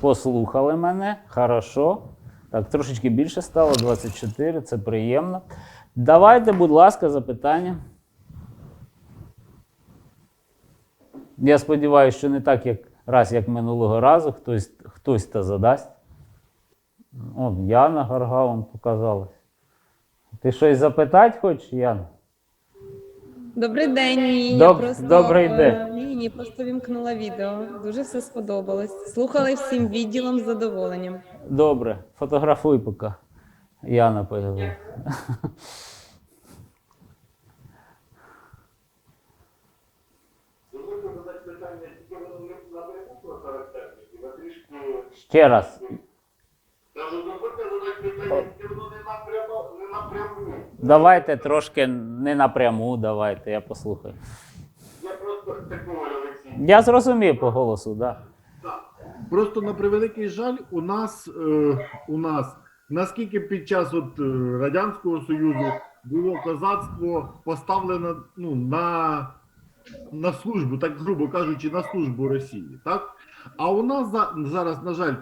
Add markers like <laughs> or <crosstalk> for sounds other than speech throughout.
Послухали мене. Хорошо. Так, трошечки більше стало 24, це приємно. Давайте, будь ласка, запитання. Я сподіваюся, що не так, як раз, як минулого разу, хтось, хтось та задасть. От Яна Гаргаун показалась. Ти щось запитати хочеш, Яна? Добрий день. Ні, Доб- я просто, добрий е, день. Ні, ні, просто вімкнула відео. Дуже все сподобалось. Слухали всім відділом з задоволенням. Добре, фотографуй поки. Яна появилася. Дозвольте задати питання, тільки Давайте трошки не напряму, давайте, я послухаю. Я просто Олексій. Я зрозумів по голосу, так. Да. Просто на превеликий жаль, у нас е, у нас наскільки під час от е, радянського союзу було козацтво поставлено ну на, на службу, так грубо кажучи, на службу Росії, так? А у нас за, зараз, на жаль,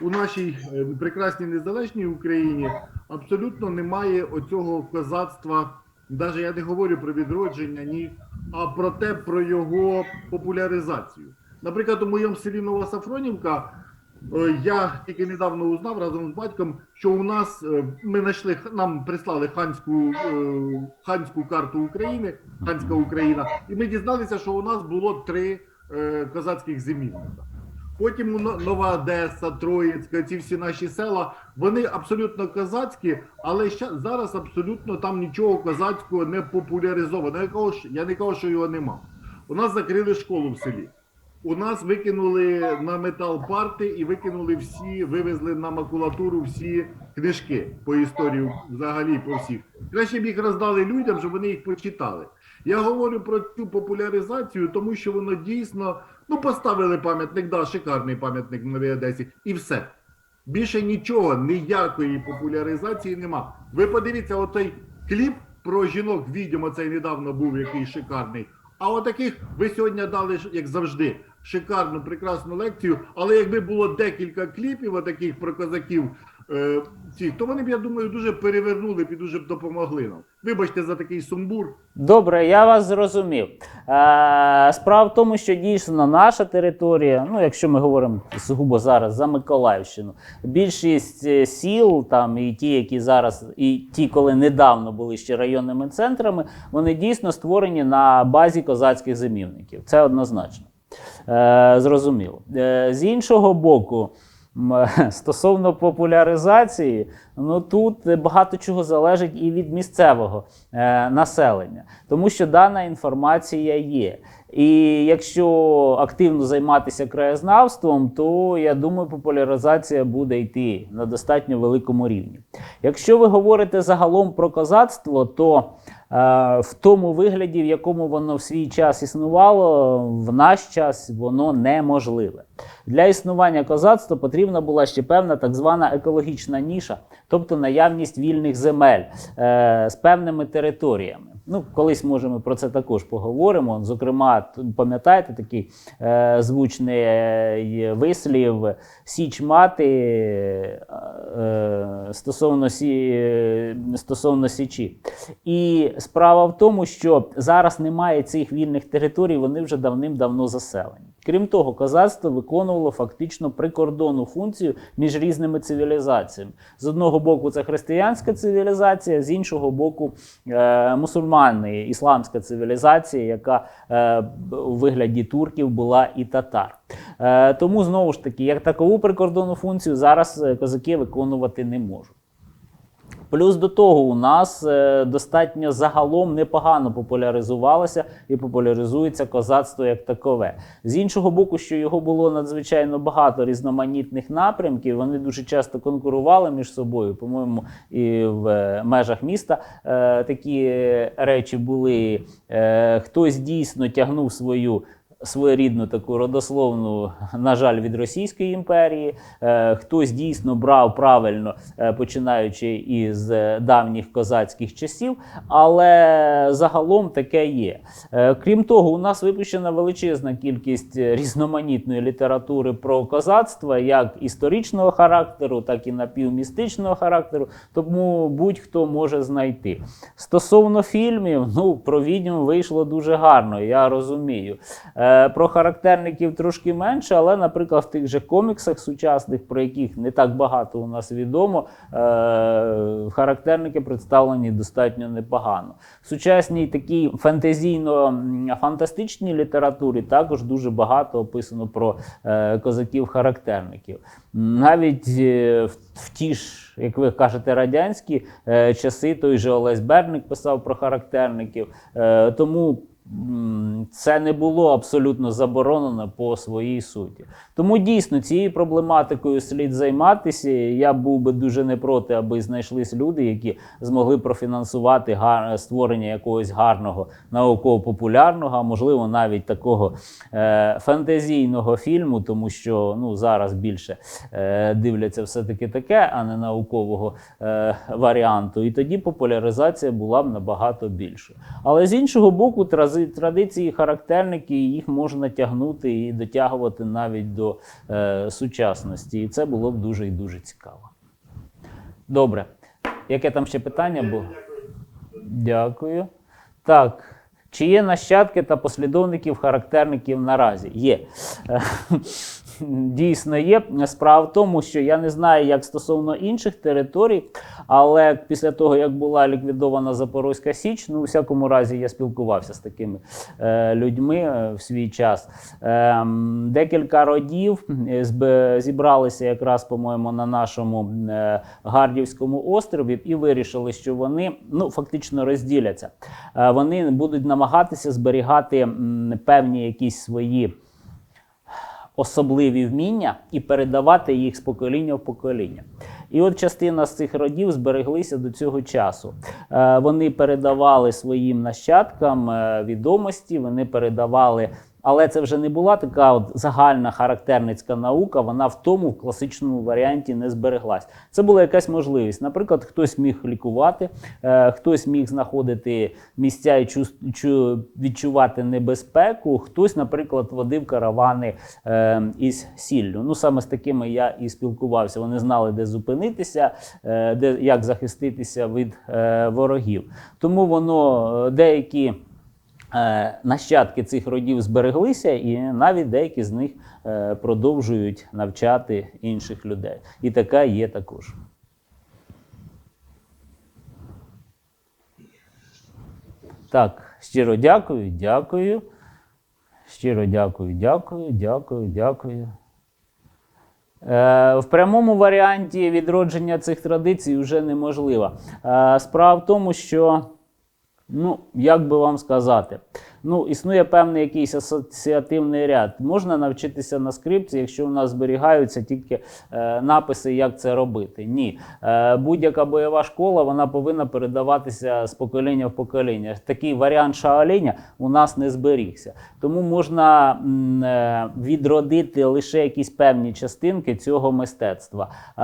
у нашій е, прекрасній незалежній Україні абсолютно немає оцього козацтва. Навіть я не говорю про відродження, ні, а про те, про його популяризацію. Наприклад, у моєму селі Нова Сафронівка е, я тільки недавно узнав разом з батьком, що у нас е, ми знайшли нам прислали ханську ханську карту України, ханська Україна, і ми дізналися, що у нас було три козацьких зимівника. Потім Нова Одеса, Троїцька, ці всі наші села, вони абсолютно козацькі, але ща- зараз абсолютно там нічого козацького не популяризовано. Я, кажу, я не кажу, що його нема. У нас закрили школу в селі. У нас викинули на метал парти і викинули всі, вивезли на макулатуру всі книжки по історії взагалі по всіх. Краще б їх роздали людям, щоб вони їх почитали. Я говорю про цю популяризацію, тому що воно дійсно ну поставили пам'ятник, да, шикарний пам'ятник в Новій Одесі, і все. Більше нічого, ніякої популяризації нема. Ви подивіться, оцей кліп про жінок відьом, оцей недавно був який шикарний. А отаких ви сьогодні дали, як завжди, шикарну, прекрасну лекцію. Але якби було декілька кліпів, отаких про козаків, е, цих, то вони б, я думаю, дуже перевернули б і дуже б допомогли нам. Вибачте за такий сумбур. Добре, я вас зрозумів. Е, справа в тому, що дійсно наша територія, ну якщо ми говоримо сугубо зараз за Миколаївщину, більшість е, сіл, там і ті, які зараз, і ті, коли недавно були ще районними центрами, вони дійсно створені на базі козацьких зимівників. Це однозначно. Е, зрозуміло. Е, з іншого боку. <laughs> Стосовно популяризації, ну тут багато чого залежить і від місцевого е, населення, тому що дана інформація є. І якщо активно займатися краєзнавством, то я думаю, популяризація буде йти на достатньо великому рівні. Якщо ви говорите загалом про козацтво, то е, в тому вигляді, в якому воно в свій час існувало, в наш час воно неможливе. Для існування козацтва потрібна була ще певна так звана екологічна ніша, тобто наявність вільних земель е, з певними територіями. Ну, колись може ми про це також поговоримо. Зокрема, пам'ятаєте такий е, звучний е, вислів Січ мати е, е, стосовно, сі, е, стосовно Січі. І справа в тому, що зараз немає цих вільних територій, вони вже давним-давно заселені. Крім того, козацтво виконувало фактично прикордонну функцію між різними цивілізаціями. З одного боку, це християнська цивілізація, з іншого боку, е, мусульмани, ісламська цивілізація, яка е, у вигляді турків була і татар. Е, тому знову ж таки, як такову прикордонну функцію зараз е, козаки виконувати не можуть. Плюс до того, у нас е, достатньо загалом непогано популяризувалося і популяризується козацтво як такове. З іншого боку, що його було надзвичайно багато різноманітних напрямків, вони дуже часто конкурували між собою. По-моєму, і в е, межах міста е, такі речі були. Хтось дійсно тягнув свою своєрідну таку родословну, на жаль, від Російської імперії. Е, Хтось дійсно брав правильно, е, починаючи із е, давніх козацьких часів, але загалом таке є. Крім того, у нас випущена величезна кількість різноманітної літератури про козацтво, як історичного характеру, так і напівмістичного характеру. Тому будь-хто може знайти. Стосовно фільмів, ну про відьм вийшло дуже гарно, я розумію. Е, про характерників трошки менше, але, наприклад, в тих же коміксах сучасних, про яких не так багато у нас відомо, е, характерники представлені достатньо непогано. В сучасній такій фантазійно-фантастичній літературі також дуже багато описано про е, козаків-характерників. Навіть в, ті ж, як ви кажете, радянські часи той же Олесь Берник писав про характерників. Тому це не було абсолютно заборонено по своїй суті. Тому дійсно цією проблематикою слід займатися. Я був би дуже не проти, аби знайшлись люди, які змогли профінансувати створення якогось гарного науково-популярного, а можливо навіть такого е, фантазійного фільму, тому що ну, зараз більше е, дивляться все-таки таке, а не наукового е, варіанту. І тоді популяризація була б набагато більшою. Але з іншого боку, трази- традиції характерники їх можна тягнути і дотягувати навіть до е, сучасності. І це було б дуже і дуже цікаво. Добре. Яке там ще питання було? Дякую. Так. Чи є нащадки та послідовників характерників наразі? Є. Е, Дійсно є. Справа в тому, що я не знаю, як стосовно інших територій, але після того, як була ліквідована Запорозька Січ, ну, у всякому разі, я спілкувався з такими е, людьми е, в свій час. Ем, декілька родів е, зібралися якраз, по-моєму, на нашому е, Гардівському острові і вирішили, що вони ну, фактично розділяться. Е, вони будуть намагатися зберігати м, певні якісь свої особливі вміння і передавати їх з покоління в покоління. І от частина з цих родів збереглися до цього часу. Е, Вони передавали своїм нащадкам е, відомості, вони передавали. Але це вже не була така от загальна характерницька наука, вона в тому класичному варіанті не збереглась. Це була якась можливість. Наприклад, хтось міг лікувати, е, хтось міг знаходити місця і чувс- чу- відчувати небезпеку, хтось, наприклад, водив каравани е, із сіллю. Ну саме з такими я і спілкувався. Вони знали, де зупинитися, е, де як захиститися від е, ворогів. Тому воно е, деякі. Е, Нащадки цих родів збереглися, і навіть деякі з них е, продовжують навчати інших людей. І така є також. Так, щиро дякую, дякую. Щиро дякую, дякую, дякую, дякую. Е, В прямому варіанті відродження цих традицій вже неможливо. Справа в тому, що, ну, як би вам сказати, ну, існує певний якийсь асоціативний ряд. Можна навчитися на скрипці, якщо у нас зберігаються тільки е, написи, як це робити. Ні. Е, будь-яка бойова школа вона повинна передаватися з покоління в покоління. Такий варіант шаоліня у нас не зберігся. Тому можна е, відродити лише якісь певні частинки цього мистецтва. Е,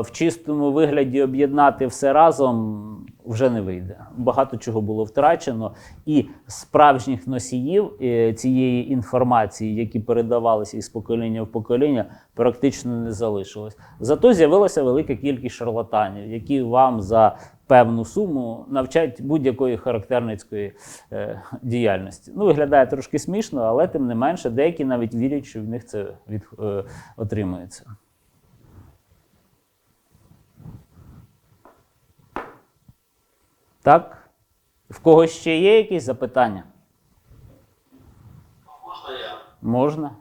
в чистому вигляді об'єднати все разом вже не вийде. Багато чого було втрачено, і справжніх носіїв е, цієї інформації, які передавалися із покоління в покоління, практично не залишилось. Зато з'явилася велика кількість шарлатанів, які вам за певну суму навчать будь-якої характерницької е, діяльності. Ну, виглядає трошки смішно, але тим не менше, деякі навіть вірять, що в них це від, е, отримується. Так? В когось ще є якісь запитання? Можна я? Можна.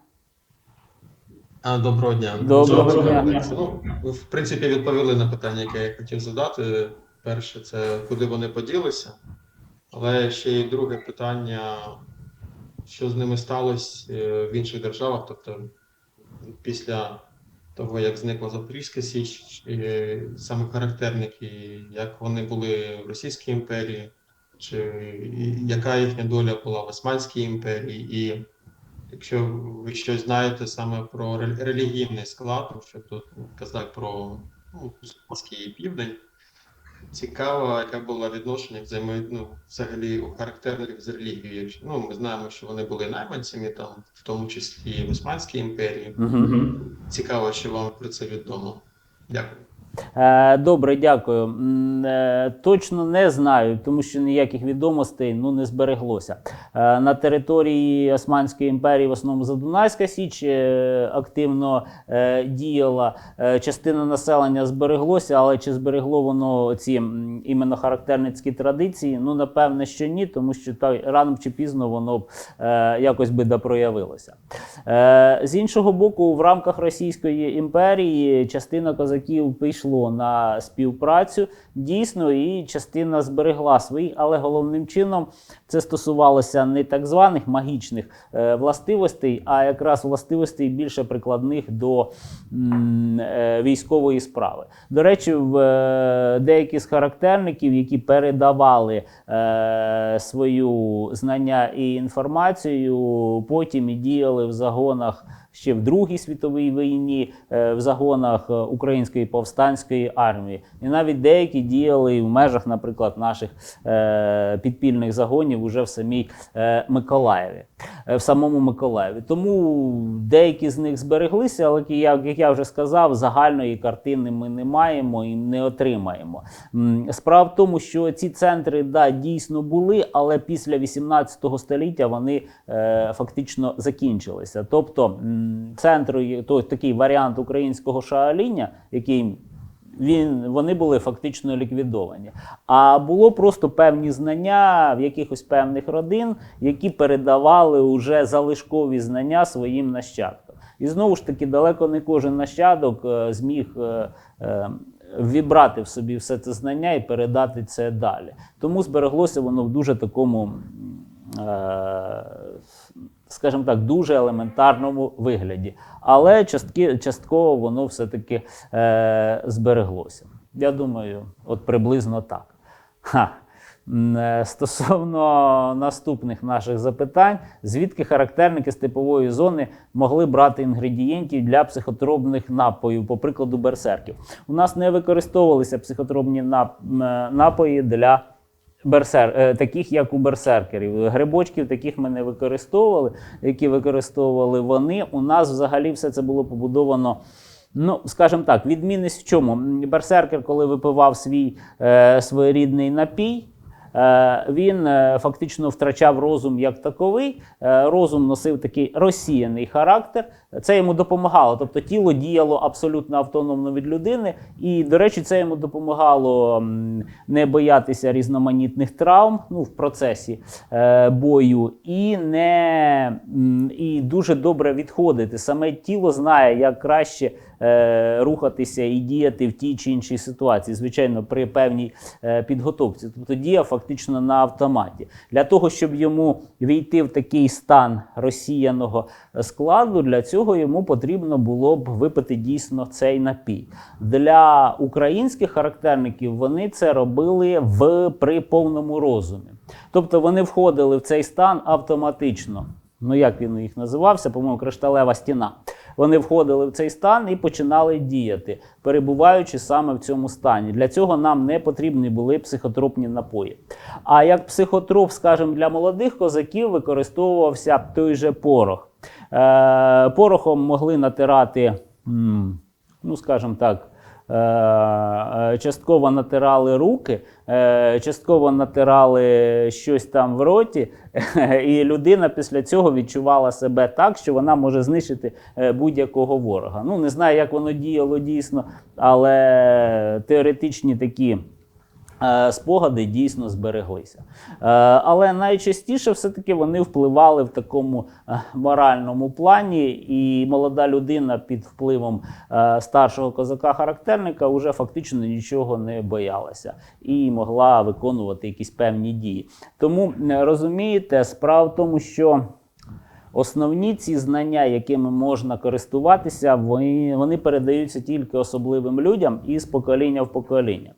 А, Доброго дня. Доброго Доброго дня. Ну, ви, в принципі, відповіли на питання, яке я хотів задати. Перше, це куди вони поділися. Але ще є друге питання, що з ними сталося е, в інших державах, тобто після того, як зникла Запорізька Січ, саме характерники, як вони були в Російській імперії, чи яка їхня доля була в Османській імперії, і якщо ви щось знаєте саме про рел- релігійний склад, що тут казати про ну, Морський південь. Цікаво, яке було відношення взаємо, ну, взагалі у характерників з релігією. Якщо- Ну, ми знаємо, що вони були найманцями, там, в тому числі в Османській імперії. Угу. Цікаво, що вам про це відомо. Дякую. Е, Добре, дякую. Е, Точно не знаю, тому що ніяких відомостей ну, не збереглося. Е, На території Османської імперії, в основному Задунайська Січ активно діяла. Частина населення збереглося, але чи зберегло воно ці іменно характерницькі традиції? Ну, напевне, що ні, тому що та, рано чи пізно воно б якось би допроявилося. З іншого боку, в рамках Російської імперії частина козаків пішло на співпрацю дійсно, і частина зберегла свої, але головним чином це стосувалося не так званих магічних е, властивостей, а якраз властивостей більше прикладних до е, військової справи. До речі, в е, деякі з характерників, які передавали свою знання і інформацію, потім і діяли в загонах ще в Другій світовій війні, е, в загонах е, Української повстанської армії. І навіть деякі діяли в межах, наприклад, наших е, підпільних загонів уже в самій Миколаєві, в самому Миколаєві. Тому деякі з них збереглися, але як, я вже сказав, загальної картини ми не маємо і не отримаємо. Справа в тому, що ці центри да, дійсно були, але після 18 століття вони е, фактично закінчилися. Тобто центру, то, такий варіант українського шаоління, який він, вони були фактично ліквідовані. А було просто певні знання в якихось певних родин, які передавали уже залишкові знання своїм нащадкам. І знову ж таки, далеко не кожен нащадок е, зміг е, е, вібрати в собі все це знання і передати це далі. Тому збереглося воно в дуже такому. е, скажімо так, дуже елементарному вигляді. Але частки, частково воно все-таки е, збереглося. Я думаю, от приблизно так. Ха. Е, Стосовно наступних наших запитань, звідки характерники степової зони могли брати інгредієнтів для психотропних напоїв, по прикладу берсерків? У нас не використовувалися психотропні нап- м, напої для берсер, е, таких як у берсеркерів. Грибочків таких ми не використовували, які використовували вони. У нас взагалі все це було побудовано. Ну, скажімо так, відмінність в чому? Берсеркер, коли випивав свій е, своєрідний напій, він е, фактично втрачав розум як таковий. Е, розум носив такий розсіяний характер. Це йому допомагало. Тобто тіло діяло абсолютно автономно від людини. І, до речі, це йому допомагало не боятися різноманітних травм ну, в процесі е, бою, і, не, і дуже добре відходити. Саме тіло знає, як краще е, рухатися і діяти в тій чи іншій ситуації, звичайно, при певній е, підготовці. Тобто діяв фактично на автоматі. Для того, щоб йому війти в такий стан розсіяного складу, для цього йому потрібно було б випити дійсно цей напій. Для українських характерників вони це робили в при повному розумі. Тобто вони входили в цей стан автоматично. Ну, як він їх називався, по-моєму, кришталева стіна. Вони входили в цей стан і починали діяти, перебуваючи саме в цьому стані. Для цього нам не потрібні були психотропні напої. А як психотроп, скажімо, для молодих козаків використовувався той же порох. Е, порохом могли натирати, ну скажімо так, частково натирали руки, е, частково натирали щось там в роті, <laughs> і людина після цього відчувала себе так, що вона може знищити е, будь-якого ворога. Ну, не знаю, як воно діяло дійсно, але теоретичні такі. Е, Спогади дійсно збереглися. Е, Але найчастіше все-таки вони впливали в такому е, моральному плані, і молода людина під впливом старшого козака-характерника вже фактично нічого не боялася і могла виконувати якісь певні дії. Тому розумієте, справа в тому, що. Основні ці знання, якими можна користуватися, вони, передаються тільки особливим людям і з покоління в покоління.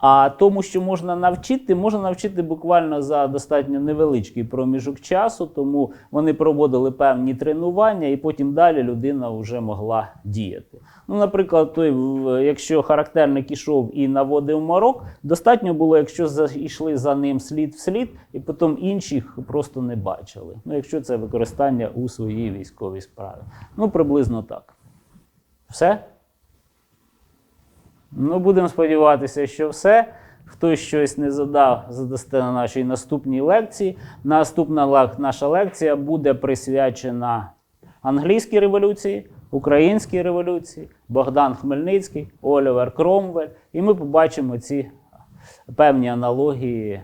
А тому, що можна навчити, можна навчити буквально за достатньо невеличкий проміжок часу, тому вони проводили певні тренування, і потім далі людина вже могла діяти. Ну, наприклад, той, якщо характерник ішов і наводив морок, достатньо було, якщо йшли за ним слід в слід, і потім інших просто не бачили. Ну, якщо це використання у своїй військовій справі. Ну, приблизно так. Все? Ну, будемо сподіватися, що все. Хтось щось не задав, задасте на нашій наступній лекції. Наступна наша лекція буде присвячена англійській революції, українській революції, Богдан Хмельницький, Олівер Кромвель. І ми побачимо ці певні аналогії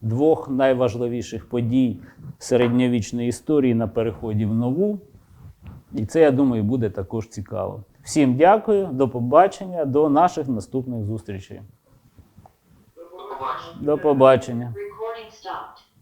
двох найважливіших подій середньовічної історії на переході в нову. І це, я думаю, буде також цікаво. Всім дякую, до побачення, до наших наступних зустрічей. До побачення.